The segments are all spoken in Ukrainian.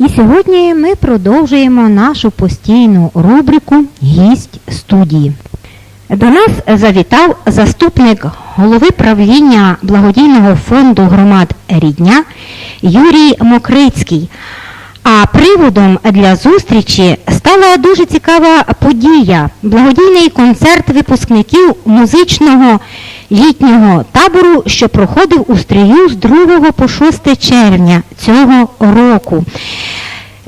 І сьогодні ми продовжуємо нашу постійну рубрику Гість студії. До нас завітав заступник голови правління благодійного фонду громад Рідня Юрій Мокрицький. А приводом для зустрічі стала дуже цікава подія благодійний концерт випускників музичного літнього табору, що проходив у стрію з 2 по 6 червня цього року.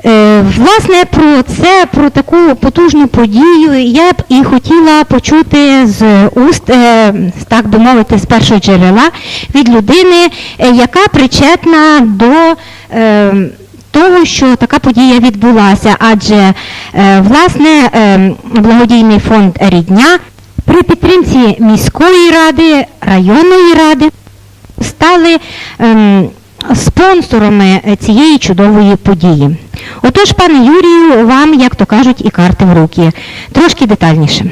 Е, Власне, про це, про таку потужну подію я б і хотіла почути з уст, е, так би мовити, з першого джерела від людини, е, яка причетна до того, що така подія відбулася. Адже, власне, благодійний фонд Рідня при підтримці міської ради, районної ради стали ем, спонсорами цієї чудової події. Отож, пане Юрію, вам, як то кажуть, і карти в руки. Трошки детальніше.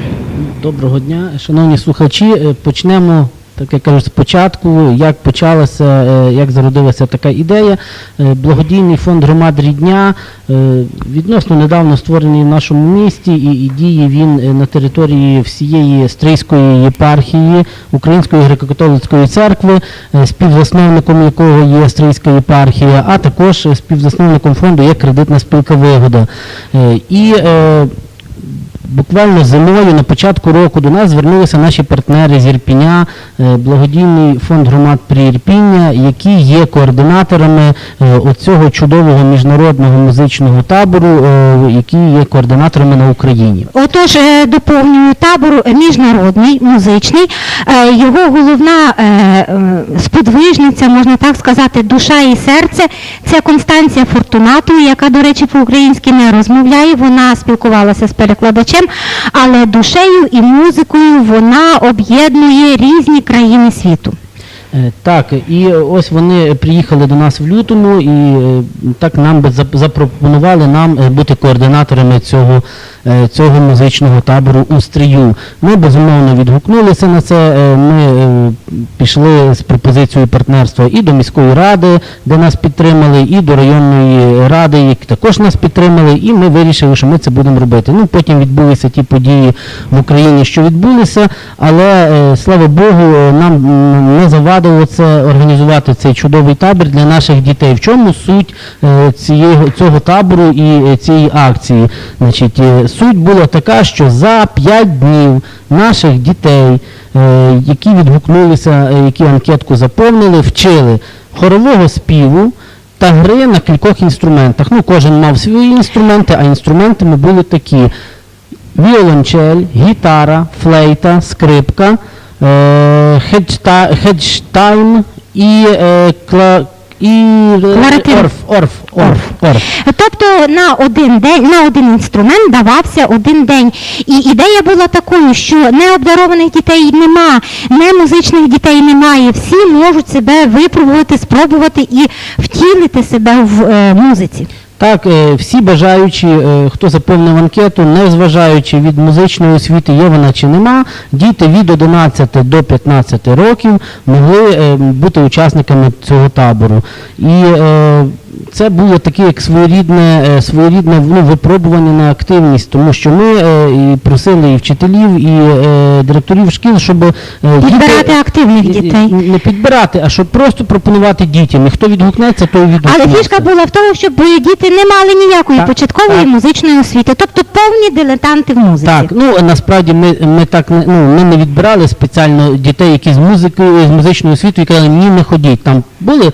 Доброго дня, шановні слухачі. Е, Почнемо, так як кажуть, спочатку, як почалася, е, як зародилася така ідея. Е, Благодійний фонд громад Рідня е, відносно недавно створений в нашому місті і, і діє він на території всієї Стрийської єпархії Української греко-католицької церкви, співзасновником якого є Стрийська єпархія, а також співзасновником фонду є кредитна спілка Вигода. І Буквально зимою на початку року до нас звернулися наші партнери з Ірпіня, е, благодійний фонд громад при Ірпіння, які є координаторами е, оцього чудового міжнародного музичного табору, е, які є координаторами на Україні. Отож, доповнюю табор міжнародний, музичний. Його головна сподвижниця, можна так сказати, душа і серце це Констанція Фортунату, яка, до речі, по-українськи не розмовляє. Вона спілкувалася з перекладачем, але душею і музикою вона об'єднує різні країни світу. Е, Так, і ось вони приїхали до нас в лютому, і е, так нам би запропонували нам е, бути координаторами цього, цього музичного табору у стрію. Ми безумовно відгукнулися на це. е, Ми е, пішли з пропозицією партнерства і до міської ради, де нас підтримали, і до районної ради, які також нас підтримали, і ми вирішили, що ми це будемо робити. Ну потім відбулися ті події в Україні, що відбулися, але е, слава Богу, е, нам не завадило це організувати цей чудовий табір для наших дітей. В чому суть е, цього табору і е, цієї акції? Значить, е, суть була така, що за 5 днів наших дітей, е, які відгукнулися, е, які анкетку заповнили, вчили хорового співу. Та гри на кількох інструментах. Ну, кожен мав свої інструменти, а інструментами були такі: віолончель, гітара, флейта, скрипка, е, хеджтайм і, кла, і е, орф, орф, орф, орф. Тобто на один день, на один інструмент давався один день. І ідея була такою, що необдарованих дітей нема, не музичних дітей немає. Всі можуть себе випробувати, спробувати і втілити себе в е, музиці. Так, е, всі бажаючі, е, хто заповнив анкету, не зважаючи від музичної освіти, є вона чи нема, діти від 11 до 15 років могли е, бути учасниками цього табору. І це було таке як своєрідне, е, своєрідне ну, випробування на активність, тому що ми е, і просили і вчителів, і е, директорів шкіл, щоб Підбирати діти- активних дітей. Не підбирати, а щоб просто пропонувати дітям. І хто відгукнеться, той відгукнеться. Але фішка була в тому, щоб діти не мали ніякої Так, початкової так. музичної освіти, тобто повні дилетанти в музиці. Так, ну насправді ми, ми так ну ми не відбирали спеціально дітей, які з музикою з музичною освітою і казали, ні, не ходіть. Там були,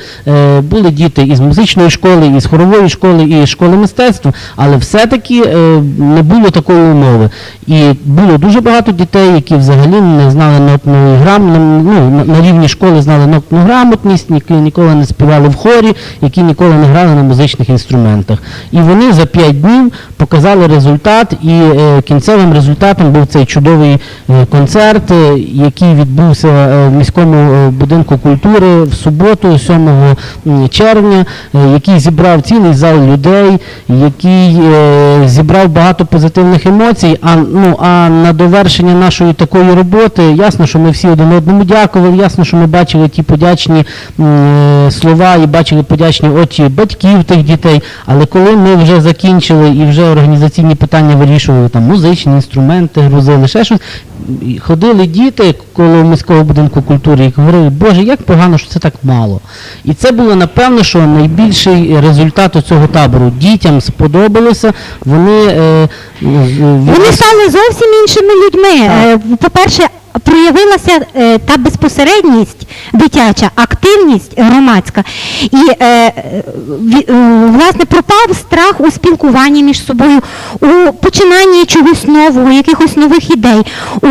були діти із музичної школи. Школи, і з хорової школи, і з школи мистецтва, але все-таки е, не було такої умови. І було дуже багато дітей, які взагалі не знали нотної грам, ну, на, рівні школи знали нотну грамотність, які ніколи не співали в хорі, які ніколи не грали на музичних інструментах. І вони за 5 днів показали результат, і е, кінцевим результатом був цей чудовий е, концерт, який відбувся в міському будинку культури в суботу, 7 червня, е, який зібрав цілий зал людей, який е, зібрав багато позитивних емоцій. А, ну, а на довершення нашої такої роботи, ясно, що ми всі один одному дякували, ясно, що ми бачили ті подячні е, слова і бачили подячні очі батьків тих дітей. Але коли ми вже закінчили і вже організаційні питання вирішували, там музичні інструменти грузили, ще щось, ходили діти коло міського будинку культури і говорили, Боже, як погано, що це так мало. І це було напевно, що найбільший результат у цього табору. Дітям сподобалося, вони е, е, Вони стали зовсім іншими людьми. Е, По-перше, проявилася е, та безпосередність дитяча, активність громадська. І е, е, власне пропав страх у спілкуванні між собою, у починанні чогось нового, якихось нових ідей, у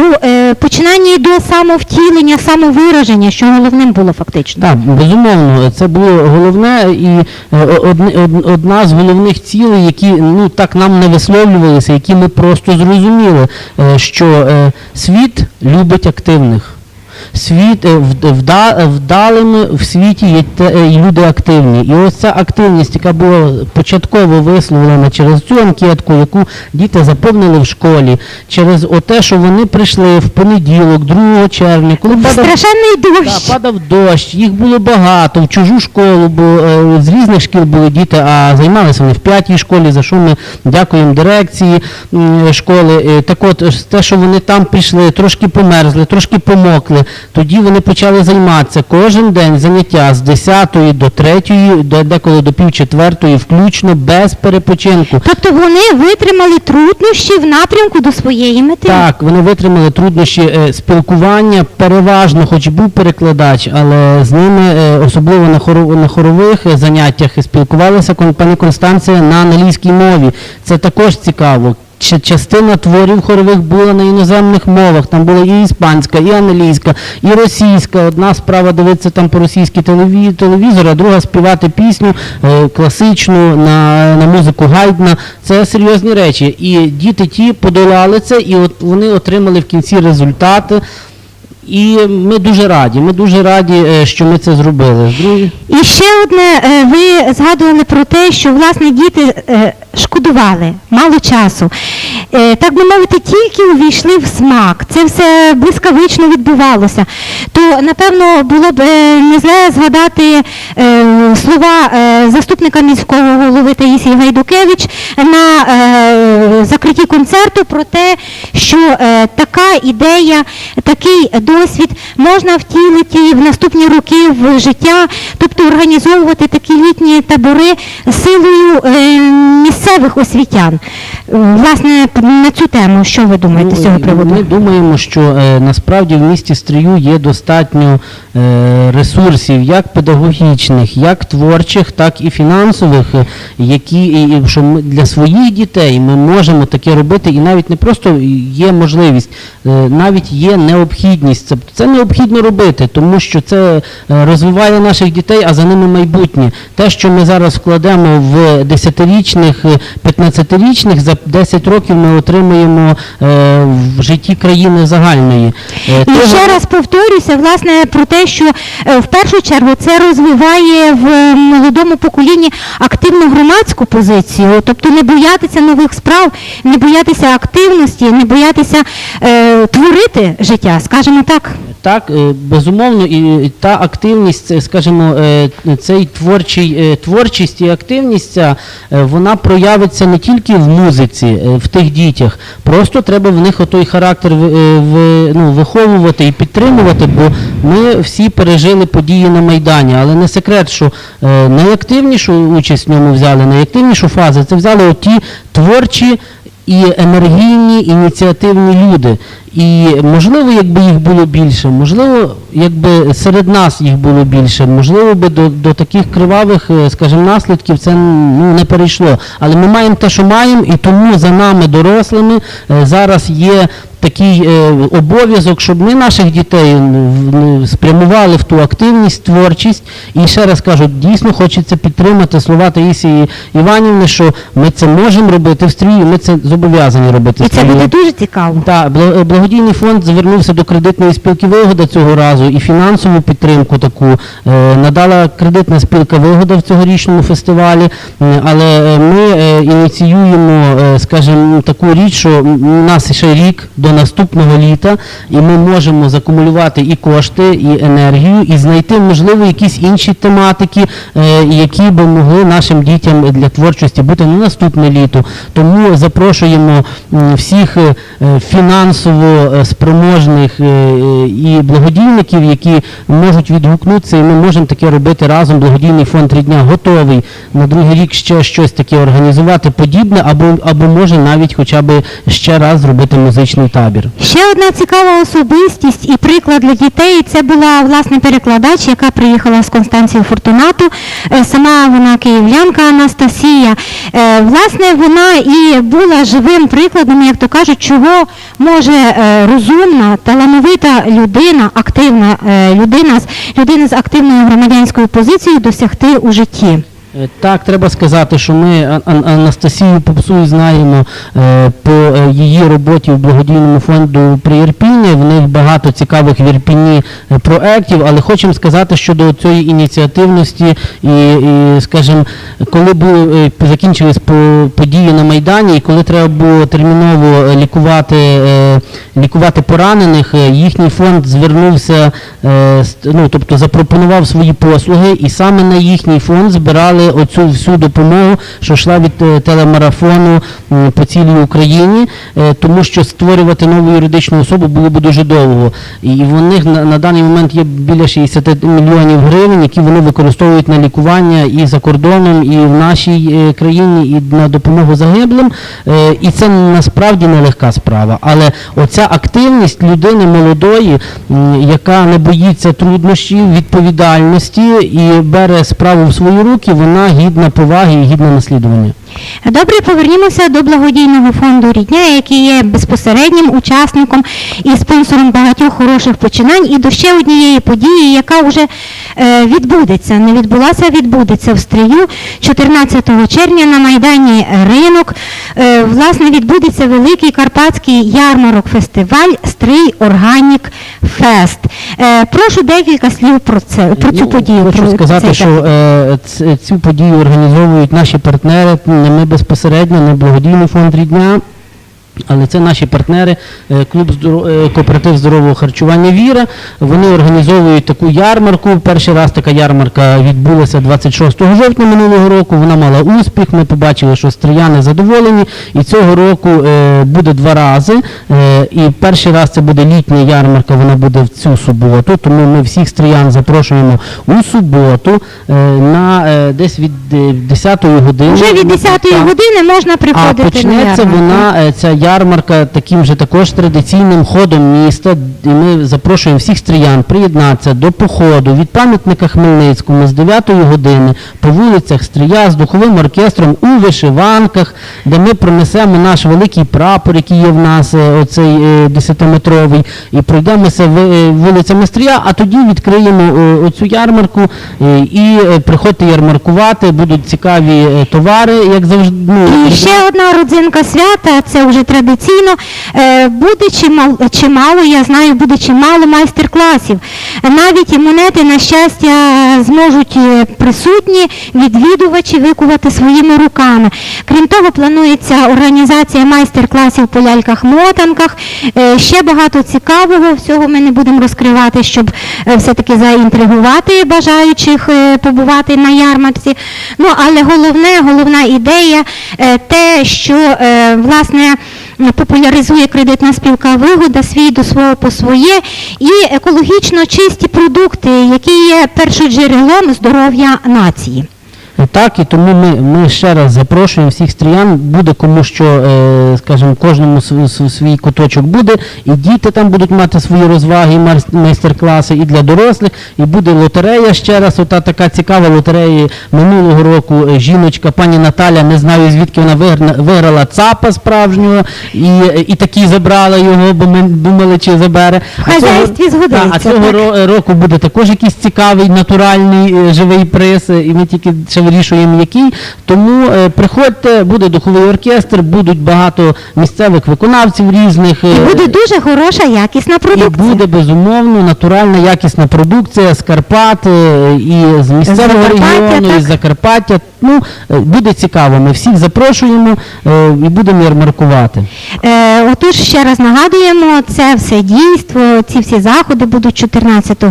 починанні до самовтілення, самовираження, що головним було фактично. Так, безумовно, це було головне і одна з головних цілей, які ну так нам не висловлювалися, які ми просто зрозуміли, що світ любить активних. Світ е, вда, вдалими в світі є е, люди активні. І ось ця активність, яка була початково висловлена через цю анкетку, яку діти заповнили в школі, через те, що вони прийшли в понеділок, 2 червня, коли падав Страшенний дощ. так, падав дощ, їх було багато, в чужу школу, бо е, з різних шкіл були діти, а займалися вони в п'ятій школі, за що ми дякуємо дирекції школи. Е, Так от, те, що вони там пішли, трошки померзли, трошки помокли, тоді вони почали займатися кожен день заняття з 10 до 3, де- деколи до пів четвертої, включно без перепочинку. Тобто вони витримали труднощі в напрямку до своєї мети. Так, вони витримали труднощі е, спілкування переважно, хоч був перекладач, але з ними, е, особливо на, хоро- на хорових е, заняттях, спілкувалася кон- пані Констанція на англійській мові. Це також цікаво. Частина творів хорових була на іноземних мовах. Там була і іспанська, і англійська, і російська. Одна справа дивитися там по російській телевізори, а друга співати пісню е, класичну на, на музику Гайдна. Це серйозні речі. І діти ті подолали це, і от вони отримали в кінці результати. І ми дуже раді. Ми дуже раді, е, що ми це зробили. І ще одне, е, ви згадували про те, що власне діти е, шкодували, мало часу. Так би мовити, тільки увійшли в смак. Це все блискавично відбувалося. То, напевно, було б не зле згадати заступника міського голови Таїсії Гайдукевич на е, закритті концерту про те, що е, така ідея, такий досвід можна втілити в наступні роки в життя, тобто організовувати такі літні табори силою е, місцевих освітян. Власне, на цю тему, що ви думаєте з цього Ну, приводу? Ми думаємо, що насправді в місті Стрию є достатньо ресурсів, як педагогічних, як творчих, так і фінансових, е, які що ми для своїх дітей ми можемо таке робити, і навіть не просто є можливість, е, навіть є необхідність. Це, це необхідно робити, тому що це е, розвиває наших дітей, а за ними майбутнє. Те, що ми зараз вкладемо в 10-річних, е, 15-річних, за 10 років ми отримаємо е, в житті країни загальної. І ще раз повторюся, власне, про те, що в першу чергу це розвиває в молодому поколінні активну громадську позицію, тобто не боятися нових справ, не боятися активності, не боятися е, творити життя, скажімо так. Так, е, безумовно, і та активність, скажімо, е, цей творчий, е, творчість і активність, ця, е, вона проявиться не тільки в музиці, е, в тих дітях. Просто треба в них отой характер в, е, ну, виховувати і підтримувати, бо ми всі пережили події на Майдані. Але не секрет, що е, найактивнішу участь в ньому взяли, найактивнішу фазу це взяли оті творчі і енергійні ініціативні люди. І можливо, якби їх було більше, можливо, якби серед нас їх було більше, можливо, би до, до таких кривавих, е, скажімо, наслідків це ну, не перейшло. Але ми маємо те, що маємо, і тому за нами, дорослими, е, зараз є такий е, обов'язок, щоб ми наших дітей в- спрямували в ту активність, творчість. І ще раз кажу, дійсно хочеться підтримати слова Таїсії Іванівни, що ми це можемо робити в стрії, ми це зобов'язані робити І це буде дуже цікаво. Так, бла- благодійний фонд звернувся до кредитної спілки Вигода цього разу і фінансову підтримку таку е, надала кредитна спілка Вигода в цьогорічному фестивалі. Але е, ми е, ініціюємо, е, скажімо, таку річ, що у нас ще рік до наступного літа, і ми можемо закумулювати і кошти, і енергію, і знайти, можливо, якісь інші тематики, е, які би могли нашим дітям для творчості бути на наступне літо. Тому запрошуємо всіх е, е, фінансово е, спроможних е, е, і благодійників, які можуть відгукнутися, і ми можемо таке робити разом. Благодійний фонд «Рідня» готовий на другий рік ще щось таке організувати подібне, або, або може навіть хоча б ще раз зробити музичний табір. Ще одна цікава особистість і приклад для дітей. Це була власне перекладач, яка приїхала з Констанції Фортунату. Сама вона київлянка Анастасія. Власне, вона і була живим прикладом, як то кажуть, чого може розумна, талановита людина, активна е, людина, людина з активною громадянською позицією досягти у житті. Е, Так, треба сказати, що ми Ан- Ан- Анастасію Попсуй знаємо е, по е, її роботі в благодійному фонду при Ірпіні. В них багато цікавих в Ірпіні е, проєктів, але хочемо сказати щодо цієї ініціативності і, і скажімо, коли були, закінчились події на Майдані, і коли треба було терміново лікувати, лікувати поранених, їхній фонд звернувся, ну, тобто запропонував свої послуги, і саме на їхній фонд збирали оцю всю допомогу, що йшла від е, телемарафону по цілій Україні, е, тому що створювати нову юридичну особу було б дуже довго. І в них на, на даний момент є біля 60 мільйонів гривень, які вони використовують на лікування і за кордоном, і в нашій е, країні, і на допомогу загиблим. І це насправді нелегка справа. Але оця активність людини молодої, яка не боїться труднощів, відповідальності і бере справу в свої руки, вона гідна поваги і гідна наслідування. Добре, повернімося до благодійного фонду Рідня, який є безпосереднім учасником і спонсором багатьох хороших починань, і до ще однієї події, яка вже е, відбудеться, не відбулася, відбудеться в Стрию 14 червня на Майдані Ринок. Е, власне, відбудеться великий карпатський ярмарок фестиваль Стрий Органік Фест. Е, прошу декілька слів про це, про цю Ну, подію. Хочу сказати, що цю подію організовують наші партнери, не ми безпосередньо, не благодійний фонд рідня. Але це наші партнери, е, клуб е, кооператив здорового харчування Віра. Вони організовують таку ярмарку. Перший раз така ярмарка відбулася 26 жовтня минулого року. Вона мала успіх. Ми побачили, що стріяни задоволені. І цього року е, буде два рази. І перший раз це буде літня ярмарка, вона буде в цю суботу. Тому ми всіх стріян запрошуємо у суботу на десь від е, 10 години. Вже від 10 Так. години можна приходити на почнеться ярмарку. вона, ця ярмарка, таким же також традиційним ходом міста. І ми запрошуємо всіх стріян приєднатися до походу від пам'ятника Хмельницькому з 9 години по вулицях Стрия з духовим оркестром у вишиванках, де ми пронесемо наш великий прапор, який є в нас, е, оцей е, 10-метровий, і пройдемося е, вулицями Стрия, а тоді відкриємо е, оцю ярмарку е, і е, приходьте ярмаркувати, будуть цікаві е, товари, як завжди. ну, І ще одна родзинка свята, це вже традиційно. Е, Буде чимало, чимало, я знаю, буде чимало майстер-класів. Навіть монети, на щастя, зможуть е, присутні відвідувачі викувати своїми руками. Крім того, планується організація майстер-класів по ляльках-мотанках. Е, Ще багато цікавого, всього ми не будемо розкривати, щоб все-таки заінтригувати бажаючих побувати на ярмарці. Ну, але головне, головна ідея те, що власне популяризує кредитна спілка вигода свій до свого по своє і екологічно чисті продукти, які є першоджерелом здоров'я нації. Так, і тому ми, ми ще раз запрошуємо всіх стріян, буде кому що, е, скажімо, кожному св- св- свій куточок буде, і діти там будуть мати свої розваги, і майстер-класи, і для дорослих, і буде лотерея ще раз, ота така цікава лотерея минулого року. е, Жіночка, пані Наталя, не знаю звідки вона виграна- виграла цапа справжнього, і, і такі забрала його, бо ми думали, чи забере. А цього- Та, А цього року буде також якийсь цікавий, натуральний, е, живий приз, е, і ми тільки ще вирішуємо, який. Тому е, приходьте, буде духовий оркестр, будуть багато місцевих виконавців різних. е, І буде дуже хороша, якісна і продукція. буде безумовно натуральна якісна продукція з Карпат е, і з місцевого регіону, так. і з Закарпаття. Ну, е, буде цікаво. Ми всіх запрошуємо е, і будемо ярмаркувати. Е, отож, ще раз нагадуємо, це все дійство, ці всі заходи будуть 14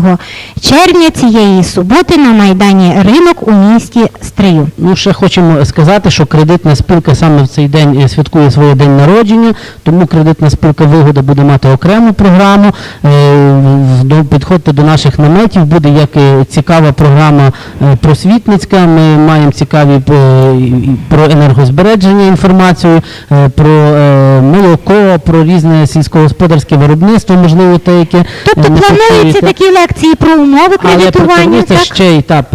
червня цієї суботи на Майдані Ринок у місті Стрию. Ну, ще хочемо сказати, що кредитна спілка саме в цей день е, святкує свій день народження, тому кредитна спілка вигода буде мати окрему програму. Е, Підходьте до наших наметів, буде як е, цікава програма просвітницька. Ми маємо цікаві про енергозбереження інформацію, про молоко, про різне сільськогосподарське виробництво, можливо, те, яке Тобто плануються такі лекції про умови кредитування, пропонується так? ще й так,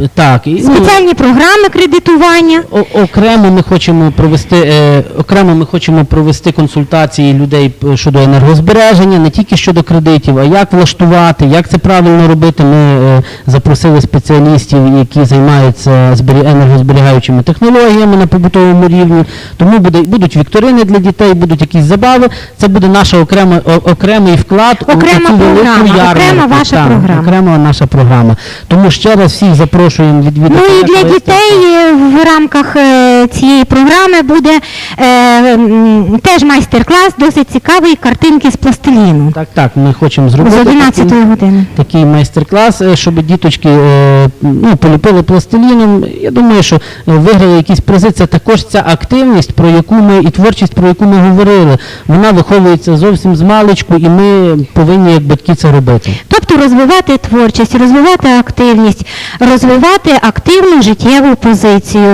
ну, спеціальні програми кредитування. О- окремо ми хочемо провести е, окремо ми хочемо провести консультації людей щодо енергозбереження, не тільки щодо кредитів, а як влаштувати, як це правильно робити. Ми е, запросили спеціалістів, які займаються збері- енергозберігаючими технологіями на побутовому рівні. Тому буде будуть вікторини для дітей, будуть якісь забави. Це буде наш окремо, о- окремий вклад Окрема у цю велику програма, ярмарку. окрема ваша Так, програма. Окрема наша програма. Тому ще раз всіх запрошуємо відвідати. Ну і для дітей е, в рамках е, цієї програми буде е, теж майстер-клас, досить цікавий, картинки з пластиліну. Так, так, ми хочемо З зробити 11 такий, години. такий майстер-клас, е, щоб діточки ну, поліпили пластиліном. Я думаю, що виграли якісь призи. Це також ця активність, про яку ми і творчість, про яку ми говорили. Вона виховується зовсім з маличку, і ми повинні як батьки це робити. Тобто розвивати творчість, розвивати активність, розвивати активну життєву позицію.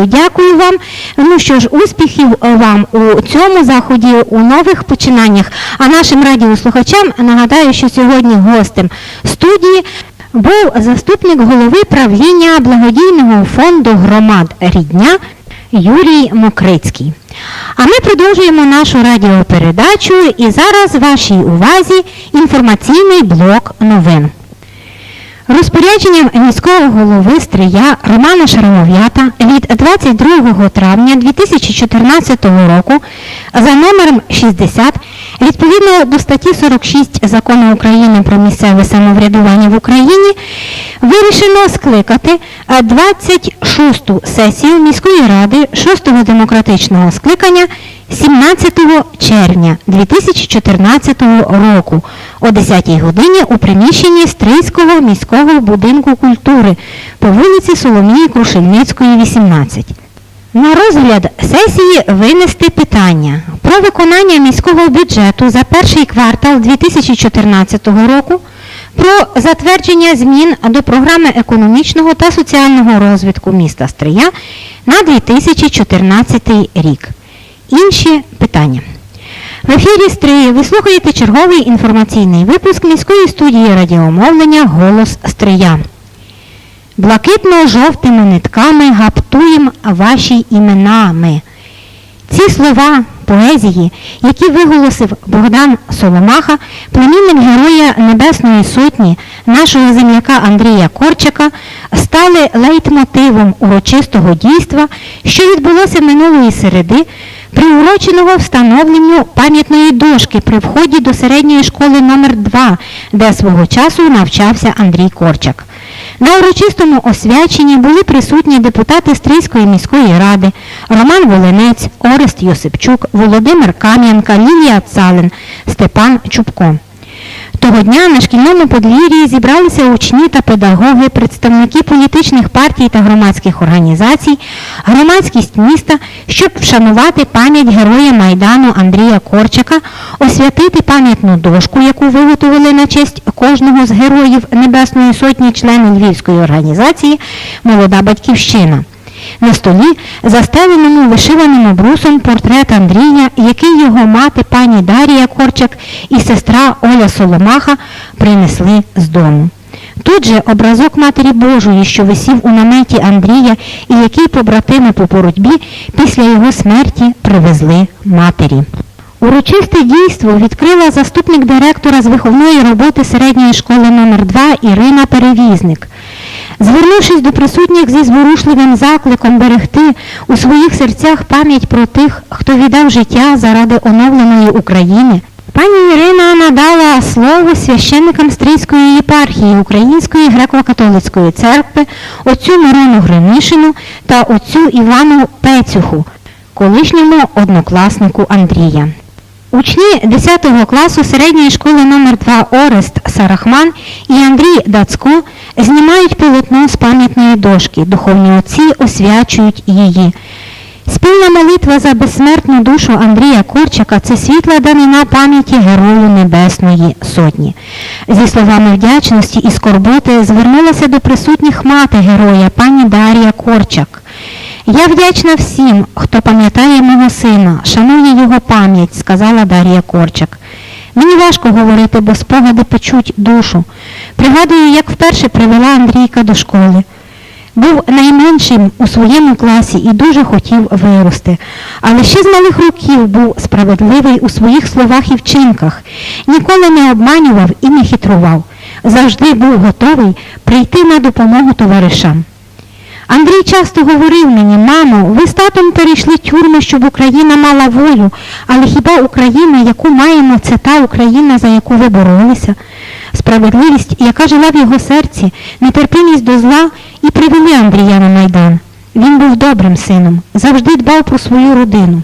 Дякую вам. Ну що ж, успіхів е, вам у цьому заході, у нових починаннях. А нашим радіослухачам нагадаю, що сьогодні гостем студії був заступник голови правління благодійного фонду громад Рідня Юрій Мокрицький. А ми продовжуємо нашу радіопередачу і зараз вашій увазі інформаційний блок новин. Розпорядженням міського голови Стрия Романа Шаров'ята від 22 травня 2014 року за номером 60 відповідно до статті 46 Закону України про місцеве самоврядування в Україні вирішено скликати е, 26-ту сесію міської ради 6-го демократичного скликання 17 червня 2014 року о 10 годині у приміщенні Стрийського міського будинку культури по вулиці Соломії Крушельницької, 18. На розгляд сесії винести питання про виконання міського бюджету за перший квартал 2014 року, про затвердження змін до програми економічного та соціального розвитку міста Стрия на 2014 рік. Інші питання. В ефірі Стрия ви слухаєте черговий інформаційний випуск міської студії радіомовлення Голос Стрия. Блакитно-жовтими нитками гаптуєм ваші іменами. Ці слова поезії, які виголосив Богдан Соломаха, племінник Героя Небесної Сотні, нашого земляка Андрія Корчака, стали лейтмотивом урочистого дійства, що відбулося минулої середи, приуроченого встановленню пам'ятної дошки при вході до середньої школи номер 2 де свого часу навчався Андрій Корчак. На урочистому освяченні були присутні депутати Стрийської міської ради Роман Волинець, Орест Йосипчук, Володимир Кам'янка, Лілія Цалин, Степан Чубко. Того дня на шкільному подвір'ї зібралися учні та педагоги, представники політичних партій та громадських організацій, громадськість міста, щоб вшанувати пам'ять героя Майдану Андрія Корчака, освятити пам'ятну дошку, яку виготовили на честь кожного з героїв Небесної Сотні, члени Львівської організації Молода Батьківщина. На столі, застеленому вишиваним обрусом, портрет Андрія, який його мати пані Дарія Корчак і сестра Оля Соломаха принесли з дому. Тут же образок Матері Божої, що висів у наметі Андрія і який побратими по боротьбі після його смерті привезли матері. Урочисте дійство відкрила заступник директора з виховної роботи середньої школи номер 2 Ірина Перевізник. Звернувшись до присутніх зі зворушливим закликом берегти у своїх серцях пам'ять про тих, хто віддав життя заради оновленої України, пані Ірина надала слово священникам Стрийської єпархії Української греко-католицької церкви отцю Мирону Гринишину та отцю Івану Пецюху, колишньому однокласнику Андрія. Учні 10 класу середньої школи номер 2 Орест Сарахман і Андрій Дацько знімають полотно з пам'ятної дошки. Духовні отці освячують її. Спільна молитва за безсмертну душу Андрія Корчака це світла данина пам'яті Герою Небесної Сотні. Зі словами вдячності і скорботи звернулася до присутніх мати героя, пані Дар'я Корчак. Я вдячна всім, хто пам'ятає мого сина, шанує його пам'ять, сказала Дар'я Корчак. Мені важко говорити, бо спогади печуть душу. Пригадую, як вперше привела Андрійка до школи. Був найменшим у своєму класі і дуже хотів вирости. Але ще з малих років був справедливий у своїх словах і вчинках, ніколи не обманював і не хитрував. Завжди був готовий прийти на допомогу товаришам. Андрій часто говорив мені, мамо, ви з татом перейшли тюрми, щоб Україна мала волю, але хіба Україна, яку маємо, це та Україна, за яку ви боролися? Справедливість, яка жила в його серці, нетерпимість до зла і привели Андрія на Майдан. Він був добрим сином, завжди дбав про свою родину.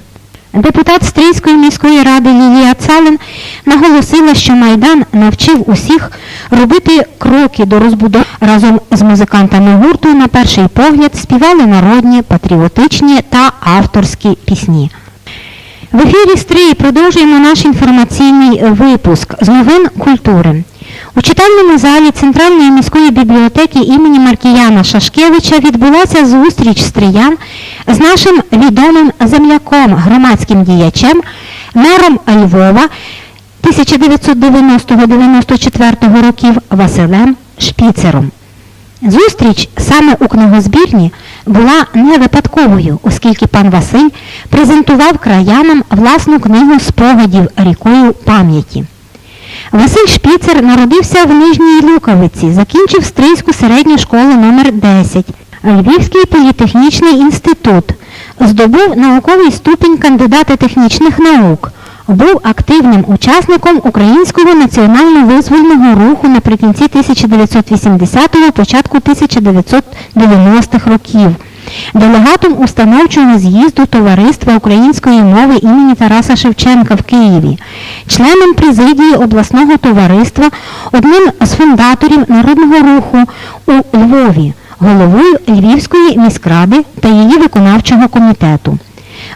Депутат Стрийської міської ради Лілія Цалин наголосила, що Майдан навчив усіх робити кроки до розбудови разом з музикантами гурту на перший погляд співали народні, патріотичні та авторські пісні. В ефірі Стрий продовжуємо наш інформаційний випуск з новин культури. У читальному залі Центральної міської бібліотеки імені Маркіяна Шашкевича відбулася зустріч стриян з нашим відомим земляком, громадським діячем, мером Львова 1990-94 років Василем Шпіцером. Зустріч саме у книгозбірні була не випадковою, оскільки пан Василь презентував краянам власну книгу спогадів рікою пам'яті. Василь Шпіцер народився в Нижній Луковиці, закінчив Стрийську середню школу номер 10 Львівський політехнічний інститут, здобув науковий ступінь кандидата технічних наук, був активним учасником Українського національно-визвольного руху наприкінці 1980-го, початку 1990-х років. Делегатом установчого з'їзду Товариства української мови імені Тараса Шевченка в Києві, членом президії обласного товариства, одним з фундаторів народного руху у Львові, головою Львівської міськради та її виконавчого комітету.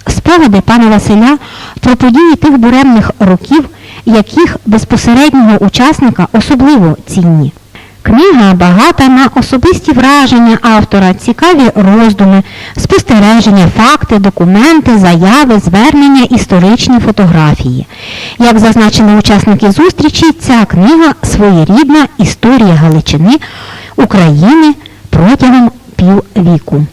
Спогади пана Василя про події тих буремних років, яких безпосереднього учасника особливо цінні. Книга багата на особисті враження автора, цікаві роздуми, спостереження, факти, документи, заяви, звернення, історичні фотографії. Як зазначили учасники зустрічі, ця книга своєрідна історія Галичини, України протягом піввіку.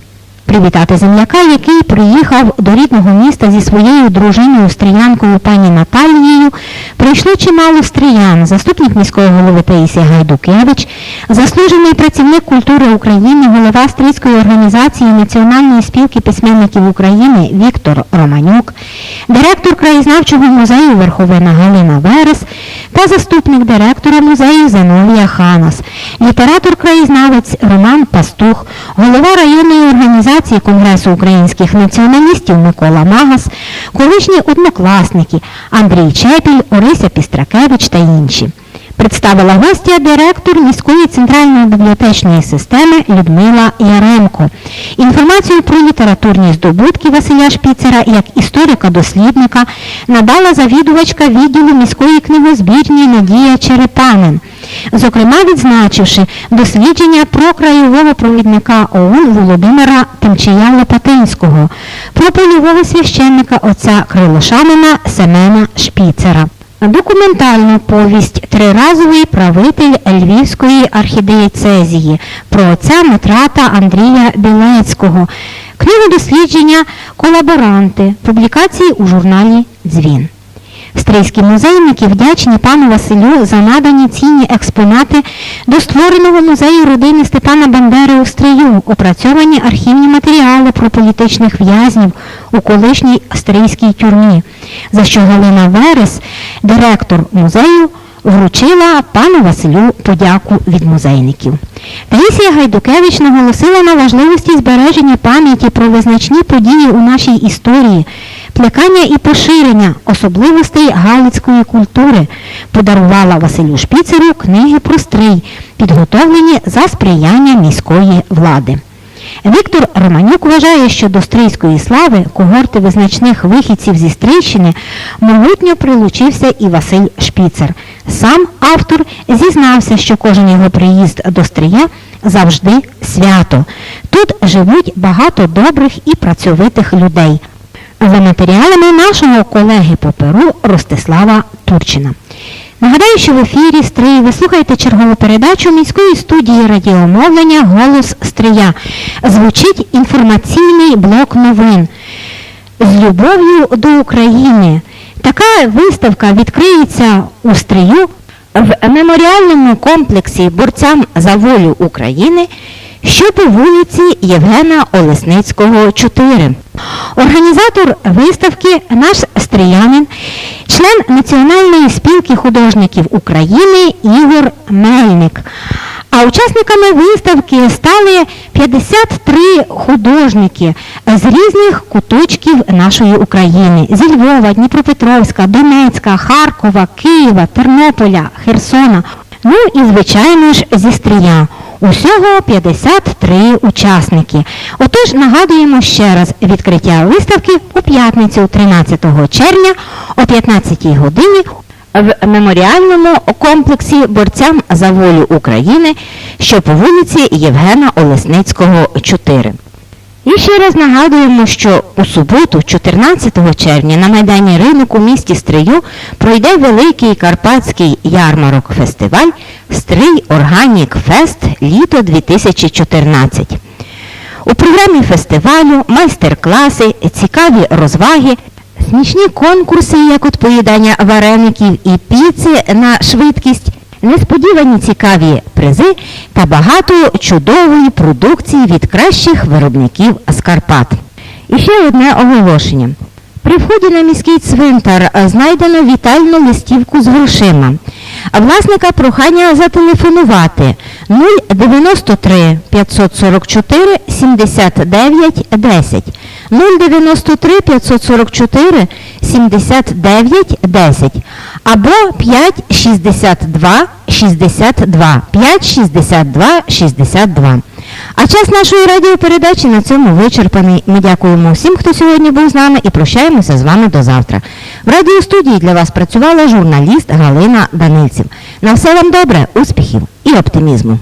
Привітати земляка, який приїхав до рідного міста зі своєю дружиною стріянкою пані Наталією, прийшло чимало стріян, заступник міського голови Таїсія Гайдукевич, заслужений працівник культури України, голова Стрийської організації Національної спілки письменників України Віктор Романюк, директор краєзнавчого музею Верховина Галина Верес та заступник директора музею Зенолія Ханас, літератор-краєзнавець Роман Пастух, голова районної організації Конгресу українських націоналістів Микола Магас, колишні однокласники Андрій Чепіль, Орися Пістракевич та інші. Представила гостя директор міської центральної бібліотечної системи Людмила Яремко. Інформацію про літературні здобутки Василя Шпіцера як історика-дослідника надала завідувачка відділу міської книгозбірні Надія Черепанин. Зокрема, відзначивши дослідження про краєвого провідника ОУН Володимира Тимчія Лопатинського, про польового священника отця Крилошанина Семена Шпіцера. Документальну повість Триразовий правитель Львівської архідієцезії про отця матрата Андрія Білецького, книгу дослідження Колаборанти, публікації у журналі Дзвін. Стрийські музейники вдячні пану Василю за надані цінні експонати до створеного музею родини Степана Бандери у Стрию, опрацьовані архівні матеріали про політичних в'язнів у колишній стрийській тюрмі, за що Галина Верес, директор музею, вручила пану Василю подяку від музейників. Таїсія Гайдукевич наголосила на важливості збереження пам'яті про визначні події у нашій історії, плекання і поширення особливостей галицької культури, подарувала Василю Шпіцеру книги про стрий, підготовлені за сприяння міської влади. Віктор Романюк вважає, що до стрийської слави когорти визначних вихідців зі Стрийщини могутньо прилучився і Василь Шпіцер. Сам автор зізнався, що кожен його приїзд до Стрия завжди свято. Тут живуть багато добрих і працьовитих людей. За матеріалами нашого колеги по Перу Ростислава Турчина. Нагадаю, що в ефірі Стрий ви слухаєте чергову передачу міської студії радіомовлення Голос Стрия. Звучить інформаційний блок новин з любов'ю до України. Така виставка відкриється у Стрию в меморіальному комплексі борцям за волю України, що по вулиці Євгена Олесницького, 4. Організатор виставки наш стріянин, член Національної спілки художників України Ігор Мельник. А учасниками виставки стали 53 художники з різних куточків нашої України: зі Львова, Дніпропетровська, Донецька, Харкова, Києва, Тернополя, Херсона. Ну і, звичайно ж, зі Стрия. Усього 53 учасники. Отож, нагадуємо ще раз відкриття виставки у п'ятницю 13 червня о 15 годині в меморіальному комплексі борцям за волю України, що по вулиці Євгена Олесницького, 4. І ще раз нагадуємо, що у суботу, 14 червня, на Майдані ринок у місті Стрию пройде великий карпатський ярмарок фестиваль Стрий Органік Фест літо 2014. У програмі фестивалю майстер-класи, цікаві розваги, смішні конкурси, як от поїдання вареників і піци на швидкість, несподівані цікаві призи та багато чудової продукції від кращих виробників з. І ще одне оголошення. При вході на міський цвинтар знайдено вітальну листівку з грошима. Власника прохання зателефонувати 093 544 79 10 093 544 79 10 або 562 62 562 62. А час нашої радіопередачі на цьому вичерпаний. Ми дякуємо всім, хто сьогодні був з нами і прощаємося з вами до завтра. В радіостудії для вас працювала журналіст Галина Данильців. На все вам добре, успіхів і оптимізму.